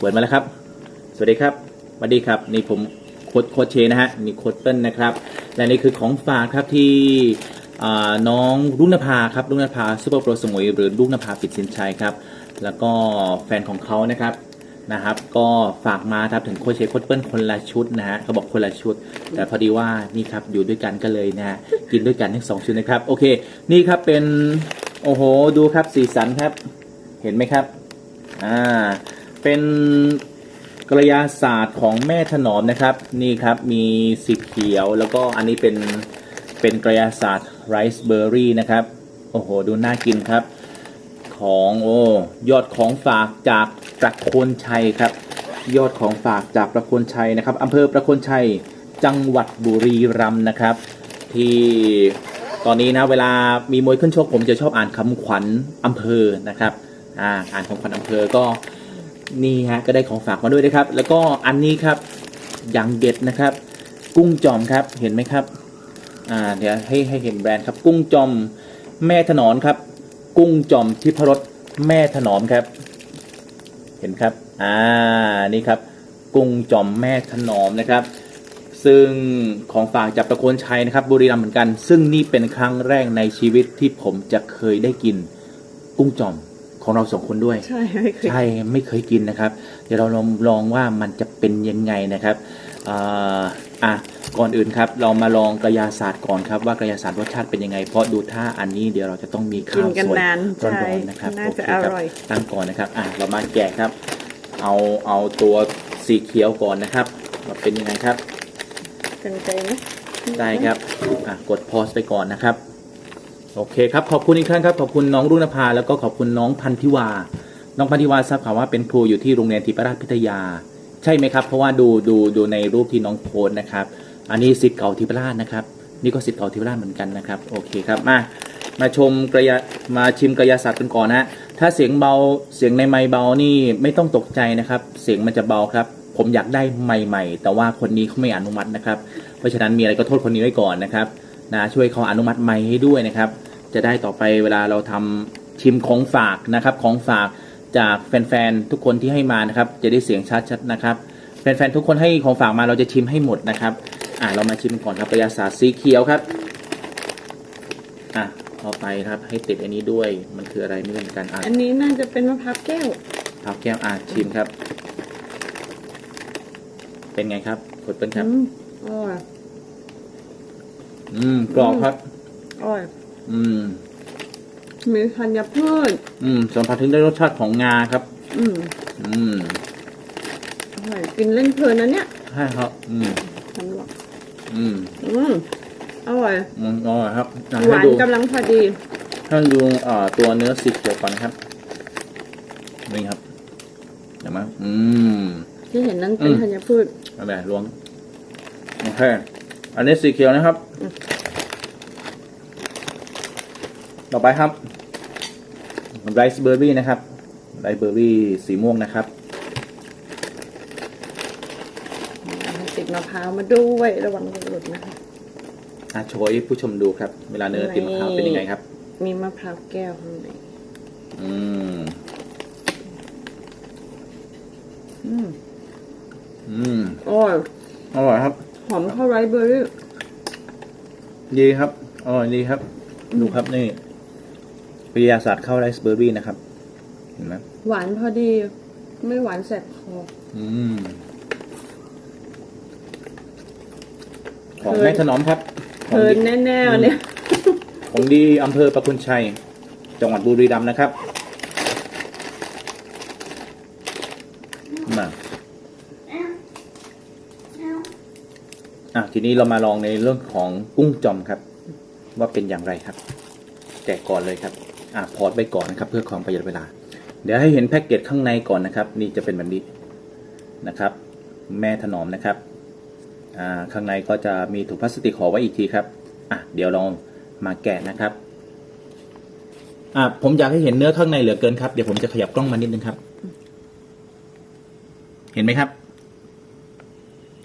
เปิดมาแล้วครับ สวัสดีครับสวัสดีครับ นี่ผมโค้ดโค้ดเชนะฮะนี่โค้ดเติ้ลนะครับ และนี่คือของฝากครับที่น้องรุ่งนภาครับรุ่งนภาซูเปอร์โปรสมุยหรือรุ่งนภาปิดสินชัยครับ แล้วก็แฟนของเขานะครับนะครับ ก็ฝากมาครับถึงโคเชโคชเปิ้ลคนละชุดนะฮะเขาบอกคนละชุด แต่พอดีว่านี่ครับอยู่ด้วยกันก็เลยนะฮะกินด้วยกันทั้งสองชุดนะครับ โอเค นี่ครับเป็นโอ้โหดูครับสีสันครับ เห็นไหมครับอ่า เป็นกระยาศาสตร์ของแม่ถนอมนะครับ นี่ครับมีสีเขียวแล้วก็อันนี้เป็นเป็นกระยาศาสตร์ไรซ์เบอร์รี่นะครับ โอ้โห ดูน่ากินครับ ของโอ้ยอดของฝากจากประโคนชัยครับ ยอดของฝากจากประโคนชัยนะครับอำเภอประโคนชัยจังหวัดบุรีรัมย์นะครับ ที่ตอนนี้นะเวลามีมวยขึ้นชกผมจะชอบอ่านคำขวัญอำเภอนะครับอ่าอ่านคำขวัญอำเภอก็ นี่ฮะก็ได้ของฝากมาด้วยนะครับ แล้วก็อันนี้ครับอย่างเด็ดนะครับ กุ้งจอมครับเห็นไหมครับอ่าเดี๋ยวให้ให้เห็นแบรนด์ครับ กุ้งจอมแม่ถนอนครับ กุ้งจอมทิพรสแม่ถนอมครับ เห็นครับอ่านี่ครับ กุ้งจอมแม่ถนอมนะครับ ซึ่งของฝากจากประโคนชัยนะครับ บุรีรัมย์เหมือนกัน ซึ่งนี่เป็นครั้งแรกในชีวิตที่ผมจะเคยได้กิน กุ้งจอม ของเราสองคนด้วย ใช่ไม่เคยใช่ไม่เคยกินนะครับ เดี๋ยวเราลองลองว่ามันจะเป็นยังไงนะครับอ่าอะก่อนอื่นครับ เรามาลองกระยาศาสตร์ก่อนครับว่ากระยาศาสตร์รสชาติเป็นยังไง เพราะดูท่าอันนี้เดี๋ยวเราจะต้องมีกิข้านวกันสวยนานร้ใช่อนๆนะครับน่าจะโเคอคบร่อยตั้งก่อนนะครับอะเรามาแกะครับ เอาเอาตัวสีเขียวก่อนนะครับว่าเป็นยังไงครับกันใจไหมได้ครับอะกดพอสไปก่อนนะครับ โอเคครับขอบคุณอีกครั้งครับขอบคุณน้องรุ่งนภาแล้วก็ขอบคุณน้องพันธิวา น้องพันธิวาทราบข่าวว่าเป็นครูอยู่ที่โรงเรียนทิพราชพิทยา ใช่ไหมครับ เพราะว่าดูดูดูในรูปที่น้องโพสนะครับ อันนี้สิทธิ์เก่าทิพราชนะครับ นี่ก็สิทธิ์เก่าทิพราชเหมือนกันนะครับโอเคครับมามาชมกระยามาชิมกระยาศาสตร์กันก่อนนะถ้าเสียงเบาเสียงในไมค์เบานี่ไม่ต้องตกใจนะครับ เสียงมันจะเบาครับ ผมอยากได้ใหม่ๆแต่ว่าคนนี้เขาไม่อนุมัตินะครับ เพราะฉะนั้นมีอะไรก็โทษคนนี้ไว้ก่อนนะครับ นะช่วยเขาอนุมัติไมค์ให้ด้วยนะครับ จะได้ต่อไปเวลาเราทำชิมของฝากนะครับ ของฝากจากแฟนๆทุกคนที่ให้มานะครับ จะได้เสียงชัดๆนะครับแฟนๆทุกคนให้ของฝากมาเราจะชิมให้หมดนะครับ อ่าเรามาชิมก่อนครับกระยาศาสตร์สีเขียวครับอะเอาไปครับให้ติดอันนี้ด้วยมันคืออะไรไม่รู้เหมือนกันอะอันนี้น่าจะเป็นมะพร้าวแก้วพับแก้วอะชิมครับ เป็นไงครับกดเป็นครับอืมอร่ อยอืมกรอบครับ อร่อย อืม มีธัญพืช อืมสัมผัสถึงได้รสชาติของงาครับ อืมอืมอร่อยกินเล่นเพลินนะเนี่ยใช่ครับ อืม สำหรับอืมอืมอร่อย มันอร่อยครับอะหให้วานดูกำลังพอดี ให้ดูเอ่อตัวเนื้อสีเขียวก่อนนะครับนี่ครับเห็นไหมอืม ที่เห็นนั้นเป็นอืม ธัญพืชเอาแบบล้วงโอเค อันนี้สีเขียวนะครับอืมต่อไปครับไรซ์เบอร์รี่นะครับไรซ์เบอร์รี่สีม่วงนะครับติดมะพร้าวมาด้วยระวังหลุดนะคะอะโชว์ให้ผู้ชมดูครับ เวลาเนื้อติดมะพร้าวเป็นยังไงครับ มีมะพร้าวแก้วข้างในอืมอืมอืมอร่อยอร่อยครับ หอมข้าวไรซ์เบอร์รี่ดีครับอร่อยดีครับ ดูครับนี่วิทยาศาสตร์เข้าไรซ์เบอร์รี่นะครับ เห็นไหมหวานพอดี ไม่หวานแสบคออืมของแม่ถนอมครับเพลินแน่ๆวันเนี่ยของดีอำเภอประคุณชัย จังหวัดบุรีรัมย์นะครับ มา อะทีนี้เรามาลองในเรื่องของกุ้งจอมครับ ว่าเป็นอย่างไรครับแกะก่อนเลยครับอะพอดไว้ก่อนนะครับ เพื่อความประหยัดเวลา เดี๋ยวให้เห็นแพ็กเกจข้างในก่อนนะครับ นี่จะเป็นแบบนี้นะครับ แม่ถนอมนะครับอ่าข้างในก็จะมีถุงพลาสติกห่อไว้อีกทีครับอะเดี๋ยวลองมาแกะนะครับอะผมอยากให้เห็นเนื้อข้างในเหลือเกินครับเดี๋ยวผมจะขยับกล้องมานิดนึงครับ เห็นไหมครับ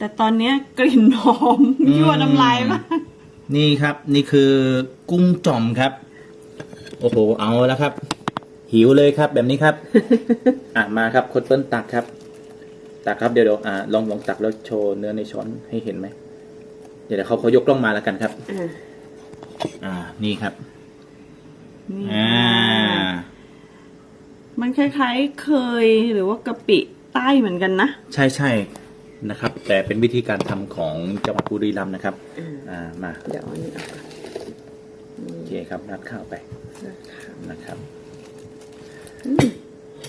แต่ตอนเนี้ยกลิ่นหอมอืม ยั่วน้ำลายมากนี่ครับ นี่คือกุ้งจ่อมครับ โอ้โห เอาแล้วครับ หิวเลยครับ แบบนี้ครับ อะมาครับโคดเปิ้ลตักครับ ตักครับเดี๋ยวเดี๋ยวอ่าลองลองตักแล้วโชว์เนื้อในช้อนให้เห็นไหมเดี๋ยวเดี๋ยวเขาเขายกกล้องมาแล้วกันครับ อ่าอ่า นี่ครับนี่อ่ามันคล้ายๆเคยหรือว่ากะปิใต้เหมือนกันนะ ใช่ใช่นะครับ แต่เป็นวิธีการทำของจังหวัดบุรีรัมย์นะครับ อ่าอ่ามาเดี๋ยวอันนี้เอาก่อนโอเคครับนัดข้าวไปนะคะนะครับ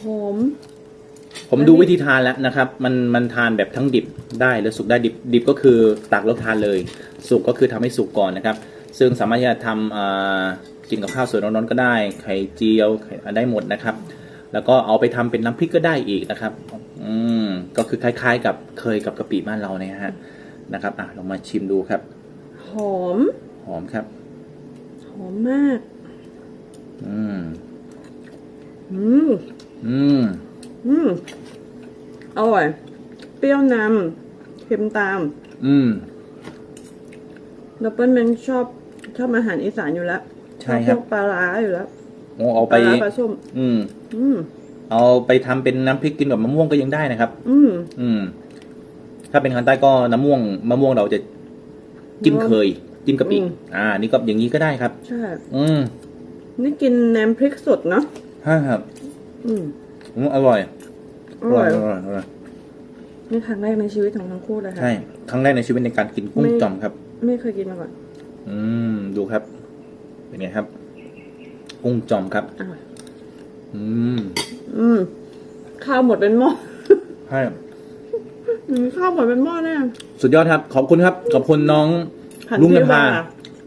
หอม ผมดูวิธีทานแล้วนะครับ มันมันทานแบบทั้งดิบได้และสุกได้ดิบดิบก็คือตักแล้วทานเลย สุกก็คือทำให้สุกก่อนนะครับ ซึ่งสามารถจะทำอ่ากินกับข้าวสวยร้อนๆก็ได้ ไข่เจียวไข่ได้หมดนะครับ แล้วก็เอาไปทำเป็นน้ำพริกก็ได้อีกนะครับ อืมก็คือคล้าย ๆ กับเคยกับกะปิบ้านเราเนี่ยฮะนะครับ อะลองมาชิมดูครับ หอม หอมครับ หอมมาก อืม อืม อืม อืมอร่อย เปรี้ยวนำเค็มตาม อืมดับเบิลแมนชอบชอบอาหารอีสานอยู่แล้วใช่ครับชอพวกปลาร้าอยู่แล้วโอ้เอาปไปลาร้าปลาส้ม อืม อืม เอาไปทำเป็นน้ำพริกกินกับมะม่วงก็ยังได้นะครับ อืมอืม ถ้าเป็นทางใต้ก็น้ำม่วงมะม่วงเราจะจิ้มเคย จิ้มกะปิอืมอ่า นี่ก็อย่างนี้ก็ได้ครับใช่อืมนี่กินแหนมพริกสดเนาะใช่ครับอืมอืมอร่อยอร่อยอร่อยอร่อยนี่ครั้งแรกในชีวิตของทั้งคู่เลยค่ะใช่ครั้งแรกในชีวิตในการกินกุ้งไม่จ่อมครับ ไม่เคยกินมาก่อนอืม ดูครับ เป็นไงครับ กุ้งจ่อมครับอร่อยอืม อืม ข้าวหมดเป็นหม้อใช่อืมข้าวหมดเป็นหม้อแน่สุดยอดครับ ขอบคุณครับ ขอบคุณน้องหันลุงที่นภาว่า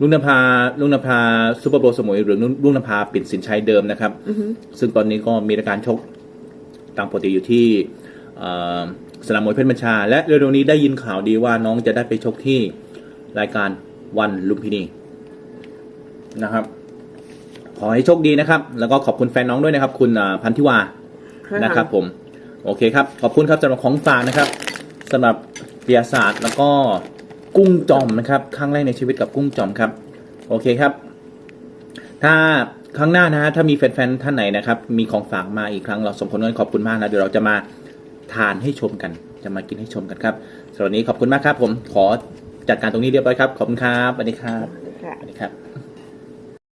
ลุงนภาลุงนภาซูเปอร์โปรสมุยหรือลุงนภาปิ่นสินชัยเดิมนะครับ อือหือซึ่งตอนนี้ก็มีรายการชกตามปกติอยู่ที่เอ่อสนามมวยเพชรบัญชา และเร็วๆนี้ได้ยินข่าวดีว่าน้องจะได้ไปชกที่รายการวันลุมพินีนะครับ ขอให้โชคดีนะครับ แล้วก็ขอบคุณแฟนน้องด้วยนะครับ คุณอ่าพันธิวาใช่นะครับ ผม โอเคครับ ขอบคุณครับสำหรับของฝากนะครับสำหรับเปียศาสตร์แล้วก็กุ้งจอมนะครับครั้งแรกในชีวิตกับกุ้งจอมครับ โอเคครับ ถ้าครั้งหน้านะฮะถ้ามีแฟนๆท่านไหนนะครับ มีของฝากมาอีกครั้งเราสมคนกันขอบคุณมากนะเดี๋ยวเราจะมาทานให้ชมกัน จะมากินให้ชมกันครับสำหรับวันนี้ขอบคุณมากครับ ผมขอจัดการตรงนี้เรียบร้อยครับขอบคุณครับสวัสดีครับเดี๋ยว